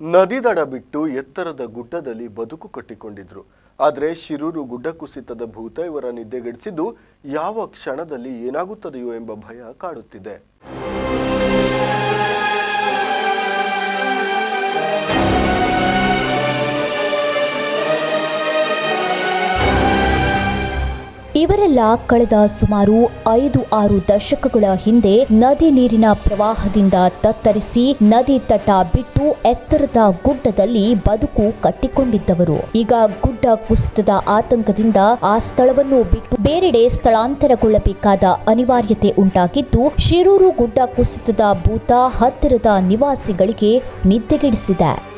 ನದಿ ದಡ ಬಿಟ್ಟು ಎತ್ತರದ ಗುಡ್ಡದಲ್ಲಿ ಬದುಕು ಕಟ್ಟಿಕೊಂಡಿದ್ರು. ಆದರೆ ಶಿರೂರು ಗುಡ್ಡ ಕುಸಿತದ ಭೂತ ಇವರ ನಿದ್ದೆಗೆಡಿಸಿದ್ದು ಯಾವ ಕ್ಷಣದಲ್ಲಿ ಏನಾಗುತ್ತದೆಯೋ ಎಂಬ ಭಯ ಕಾಡುತ್ತಿದೆ. ಇವರೆಲ್ಲ ಕಳೆದ ಸುಮಾರು ಐದು ಆರು ದಶಕಗಳ ಹಿಂದೆ ನದಿ ನೀರಿನ ಪ್ರವಾಹದಿಂದ ತತ್ತರಿಸಿ ನದಿ ತಟ ಬಿಟ್ಟು ಎತ್ತರದ ಗುಡ್ಡದಲ್ಲಿ ಬದುಕು ಕಟ್ಟಿಕೊಂಡಿದ್ದವರು. ಈಗ ಗುಡ್ಡ ಕುಸಿತದ ಆತಂಕದಿಂದ ಆ ಸ್ಥಳವನ್ನು ಬಿಟ್ಟು ಬೇರೆಡೆ ಸ್ಥಳಾಂತರಗೊಳ್ಳಬೇಕಾದ ಅನಿವಾರ್ಯತೆ ಉಂಟಾಗಿದ್ದು, ಶಿರೂರು ಗುಡ್ಡ ಕುಸಿತದ ಭೂತ ಹತ್ತಿರದ ನಿವಾಸಿಗಳಿಗೆ ನಿದ್ದೆಗೆಡಿಸಿದೆ.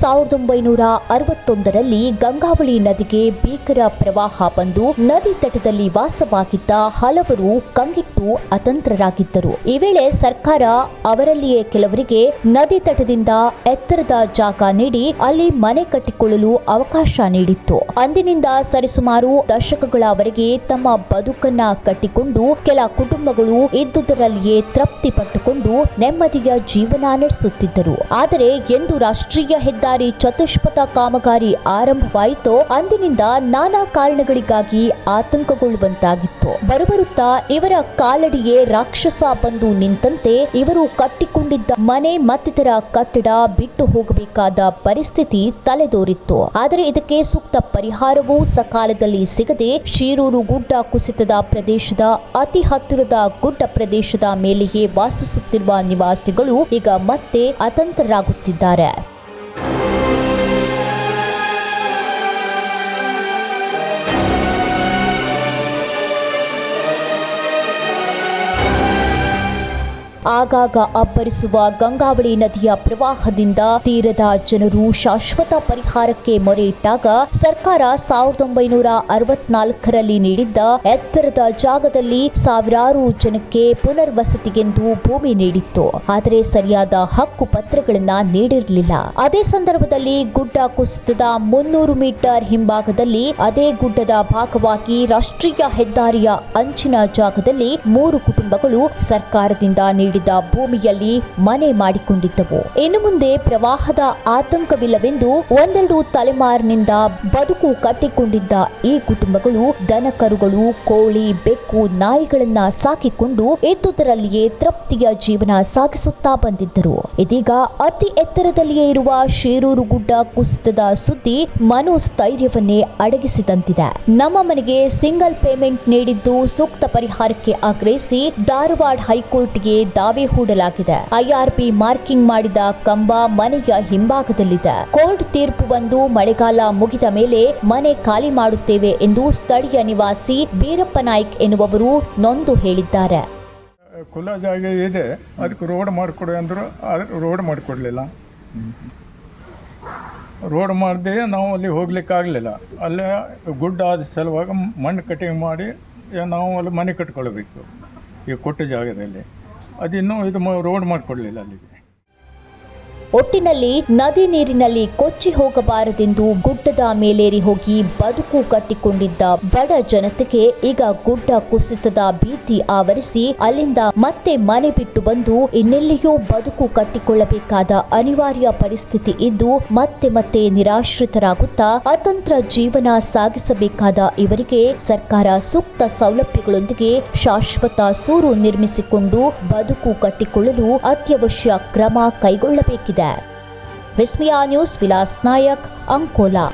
ಸಾವಿರದ ಒಂಬೈನೂರ ಅರವತ್ತೊಂದರಲ್ಲಿ ಗಂಗಾವಳಿ ನದಿಗೆ ಭೀಕರ ಪ್ರವಾಹ ಬಂದು ನದಿ ತಟದಲ್ಲಿ ವಾಸವಾಗಿದ್ದ ಹಲವರು ಕಂಗಿಟ್ಟು ಅತಂತ್ರರಾಗಿದ್ದರು. ಈ ವೇಳೆ ಸರ್ಕಾರ ಅವರಲ್ಲಿಯೇ ಕೆಲವರಿಗೆ ನದಿ ತಟದಿಂದ ಎತ್ತರದ ಜಾಗ ನೀಡಿ ಅಲ್ಲಿ ಮನೆ ಕಟ್ಟಿಕೊಳ್ಳಲು ಅವಕಾಶ ನೀಡಿತ್ತು. ಅಂದಿನಿಂದ ಸರಿಸುಮಾರು ದಶಕಗಳವರೆಗೆ ತಮ್ಮ ಬದುಕನ್ನ ಕಟ್ಟಿಕೊಂಡು ಕೆಲ ಕುಟುಂಬಗಳು ಇದ್ದುದರಲ್ಲಿಯೇ ತೃಪ್ತಿ ಪಟ್ಟುಕೊಂಡು ನೆಮ್ಮದಿಯ ಜೀವನ ನಡೆಸುತ್ತಿದ್ದರು. ಆದರೆ, ಎಂದು ರಾಷ್ಟ್ರೀಯ ಹೆದ್ದಾರಿ ಚತುಷ್ಪಥ ಕಾಮಗಾರಿ ಆರಂಭವಾಯಿತು, ಅಂದಿನಿಂದ ನಾನಾ ಕಾರಣಗಳಿಗಾಗಿ ಆತಂಕಗೊಳ್ಳುವಂತಾಗಿತ್ತು. ಬರುಬರುತ್ತಾ ಇವರ ಕಾಲಡಿಯೇ ರಾಕ್ಷಸ ಬಂದು ನಿಂತಂತೆ ಇವರು ಕಟ್ಟಿಕೊಂಡಿದ್ದ ಮನೆ ಮತ್ತಿತರ ಕಟ್ಟಡ ಬಿಟ್ಟು ಹೋಗಬೇಕಾದ ಪರಿಸ್ಥಿತಿ ತಲೆದೋರಿತ್ತು. ಆದರೆ ಇದಕ್ಕೆ ಸೂಕ್ತ ಪರಿಹಾರವೂ ಸಕಾಲದಲ್ಲಿ ಸಿಗದೆ ಶಿರೂರು ಗುಡ್ಡ ಕುಸಿತದ ಪ್ರದೇಶದ ಅತಿ ಹತ್ತಿರದ ಗುಡ್ಡ ಪ್ರದೇಶದ ಮೇಲೆಯೇ ವಾಸಿಸುತ್ತಿರುವ ನಿವಾಸಿಗಳು ಈಗ ಮತ್ತೆ ಅತಂತ್ರರಾಗುತ್ತಿದ್ದಾರೆ ಆಗಾಗ ಅಬ್ಬರಿಸುವ ಗಂಗಾವಳಿ ನದಿಯ ಪ್ರವಾಹದಿಂದ ತೀರದ ಜನರು ಶಾಶ್ವತ ಪರಿಹಾರಕ್ಕೆ ಮೊರೆ ಇಟ್ಟಾಗ ಸರ್ಕಾರ ಸಾವಿರದ ಒಂಬೈನೂರ ಅರವತ್ನಾಲ್ಕರಲ್ಲಿ ನೀಡಿದ್ದ ಎತ್ತರದ ಜಾಗದಲ್ಲಿ ಸಾವಿರಾರು ಜನಕ್ಕೆ ಪುನರ್ವಸತಿಗೆಂದು ಭೂಮಿ ನೀಡಿತ್ತು. ಆದರೆ ಸರಿಯಾದ ಹಕ್ಕು ಪತ್ರಗಳನ್ನ ನೀಡಿರಲಿಲ್ಲ. ಅದೇ ಸಂದರ್ಭದಲ್ಲಿ ಗುಡ್ಡ ಕುಸಿತದ ಮುನ್ನೂರು ಮೀಟರ್ ಹಿಂಭಾಗದಲ್ಲಿ ಅದೇ ಗುಡ್ಡದ ಭಾಗವಾಗಿ ರಾಷ್ಟ್ರೀಯ ಹೆದ್ದಾರಿಯ ಅಂಚಿನ ಜಾಗದಲ್ಲಿ ಮೂರು ಕುಟುಂಬಗಳು ಸರ್ಕಾರದಿಂದ ಭೂಮಿಯಲ್ಲಿ ಮನೆ ಮಾಡಿಕೊಂಡಿದ್ದವು. ಇನ್ನು ಮುಂದೆ ಪ್ರವಾಹದ ಆತಂಕವಿಲ್ಲವೆಂದು ಒಂದೆರಡು ತಲೆಮಾರಿನಿಂದ ಬದುಕು ಕಟ್ಟಿಕೊಂಡಿದ್ದ ಈ ಕುಟುಂಬಗಳು ದನಕರುಗಳು, ಕೋಳಿ, ಬೆಕ್ಕು, ನಾಯಿಗಳನ್ನ ಸಾಕಿಕೊಂಡು ಇದ್ದುದರಲ್ಲಿಯೇ ತೃಪ್ತಿಯ ಜೀವನ ಸಾಗಿಸುತ್ತಾ ಬಂದಿದ್ದರು. ಇದೀಗ ಅತಿ ಎತ್ತರದಲ್ಲಿಯೇ ಇರುವ ಶೇರೂರು ಗುಡ್ಡ ಕುಸಿತದ ಸುದ್ದಿ ಮನೋಸ್ಥೈರ್ಯವನ್ನೇ ಅಡಗಿಸಿದಂತಿದೆ. ನಮ್ಮ ಮನೆಗೆ ಸಿಂಗಲ್ ಪೇಮೆಂಟ್ ನೀಡಿದ್ದು ಸೂಕ್ತ ಪರಿಹಾರಕ್ಕೆ ಆಗ್ರಹಿಸಿ ಧಾರವಾಡ ಹೈಕೋರ್ಟ್ಗೆ ದಾವೆ ಹೂಡಲಾಗಿದೆ. ಐಆರ್ಪಿ ಮಾರ್ಕಿಂಗ್ ಮಾಡಿದ ಕಂಬ ಮನೆಯ ಹಿಂಭಾಗದಲ್ಲಿದೆ. ಕೋರ್ಟ್ ತೀರ್ಪು ಬಂದು ಮಳೆಗಾಲ ಮುಗಿದ ಮೇಲೆ ಮನೆ ಖಾಲಿ ಮಾಡುತ್ತೇವೆ ಎಂದು ಸ್ಥಳೀಯ ನಿವಾಸಿ ಬೀರಪ್ಪ ನಾಯ್ಕ್ ಎನ್ನುವವರು ನೊಂದು ಹೇಳಿದ್ದಾರೆ. ಖುಲ್ಲಾ ಜಾಗ ಇದೆ. ಅದಕ್ಕೆ ರೋಡ್ ಮಾಡಿಕೊಡಿ ಅಂದರು ಅದಕ್ಕೆ ರೋಡ್ ಮಾಡಿಕೊಡ್ಲಿಲ್ಲ. ರೋಡ್ ಮಾಡದೆ ನಾವು ಅಲ್ಲಿ ಹೋಗ್ಲಿಕ್ಕೆ ಆಗಲಿಲ್ಲ. ಅಲ್ಲೇ ಗುಡ್ಡ ಆದ ಸಲುವಾಗಿ ಮಣ್ಣು ಕಟಿಂಗ್ ಮಾಡಿ, ನಾವು ಅಲ್ಲಿ ಮನೆ ಕಟ್ಕೊಳ್ಬೇಕು. ಈ ಕೊಟ್ಟ ಜಾಗದಲ್ಲಿ. ಅದಿನ್ನೂ ಇದು ರೋಡ್ ಮಾಡಿಕೊಡ್ಲಿಲ್ಲ ಅಲ್ಲಿಗೆ. ಒಟ್ಟಿನಲ್ಲಿ ನದಿ ನೀರಿನಲ್ಲಿ ಕೊಚ್ಚಿ ಹೋಗಬಾರದೆಂದು ಗುಡ್ಡದ ಮೇಲೇರಿ ಹೋಗಿ ಬದುಕು ಕಟ್ಟಿಕೊಂಡಿದ್ದ ಬಡ ಜನತೆಗೆ ಈಗ ಗುಡ್ಡ ಕುಸಿತದ ಭೀತಿ ಆವರಿಸಿ ಅಲ್ಲಿಂದ ಮತ್ತೆ ಮನೆ ಬಿಟ್ಟು ಬಂದು ಇನ್ನೆಲ್ಲಿಯೂ ಬದುಕು ಕಟ್ಟಿಕೊಳ್ಳಬೇಕಾದ ಅನಿವಾರ್ಯ ಪರಿಸ್ಥಿತಿ ಇದ್ದು ಮತ್ತೆ ಮತ್ತೆ ನಿರಾಶ್ರಿತರಾಗುತ್ತಾ ಅತಂತ್ರ ಜೀವನ ಸಾಗಿಸಬೇಕಾದ ಇವರಿಗೆ ಸರ್ಕಾರ ಸೂಕ್ತ ಸೌಲಭ್ಯಗಳೊಂದಿಗೆ ಶಾಶ್ವತ ಸೂರು ನಿರ್ಮಿಸಿಕೊಂಡು ಬದುಕು ಕಟ್ಟಿಕೊಳ್ಳಲು ಅತ್ಯವಶ್ಯ ಕ್ರಮ ಕೈಗೊಳ್ಳಬೇಕಿದೆ. ವಿಸ್ಮಿಯಾ ನ್ಯೂಸ್ ವಿಲಾಸ್ ನಾಯಕ್ ಅಂಕೋಲಾ